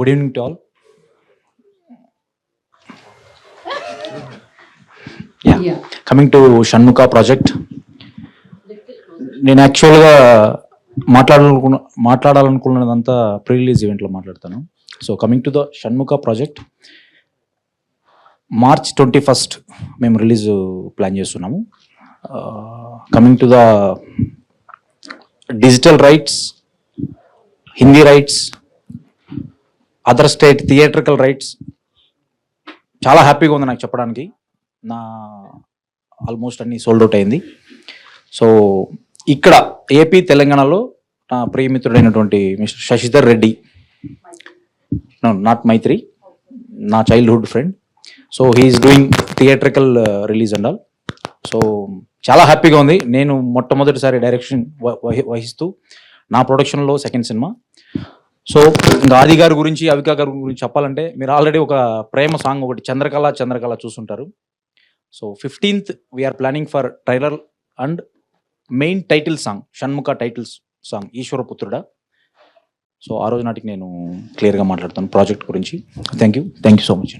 Good evening to all. Coming to Shanmukha project నేను యాక్చువల్గా మాట్లాడాలనుకున్న మాట్లాడాలనుకున్నదంతా ప్రీ రిలీజ్ ఈవెంట్లో మాట్లాడతాను. So coming to the Shanmukha project March twenty first మేము రిలీజ్ ప్లాన్ చేస్తున్నాము. Coming to the digital rights Hindi rights other state theatrical rights. చాలా హ్యాపీగా ఉంది నాకు చెప్పడానికి. నా ఆల్మోస్ట్ అన్ని సోల్డ్ అవుట్ అయింది. సో ఇక్కడ ఏపీ తెలంగాణలో నా ప్రియమిత్రుడైనటువంటి మిస్టర్ శశిధర్ రెడ్డి. నాట్ మైత్రి. నా childhood friend so he's doing theatrical release and all so చాలా హ్యాపీగా ఉంది. నేను మొట్టమొదటిసారి డైరెక్షన్ వహిస్తూ నా ప్రొడక్షన్లో సెకండ్ సినిమా సో ఇంకా ఆది గారి గురించి అవికా గారి గురించి చెప్పాలంటే మీరు ఆల్రెడీ ఒక ప్రేమ సాంగ్ ఒకటి చంద్రకళ చంద్రకళ చూసుంటారు. So fifteenth we're planning for trailer and main title song Shanmukha titles song ఈశ్వరపుత్రుడా. So ఆ రోజు నాటికి నేను క్లియర్గా మాట్లాడతాను ప్రాజెక్ట్ గురించి. Thank you thank you so much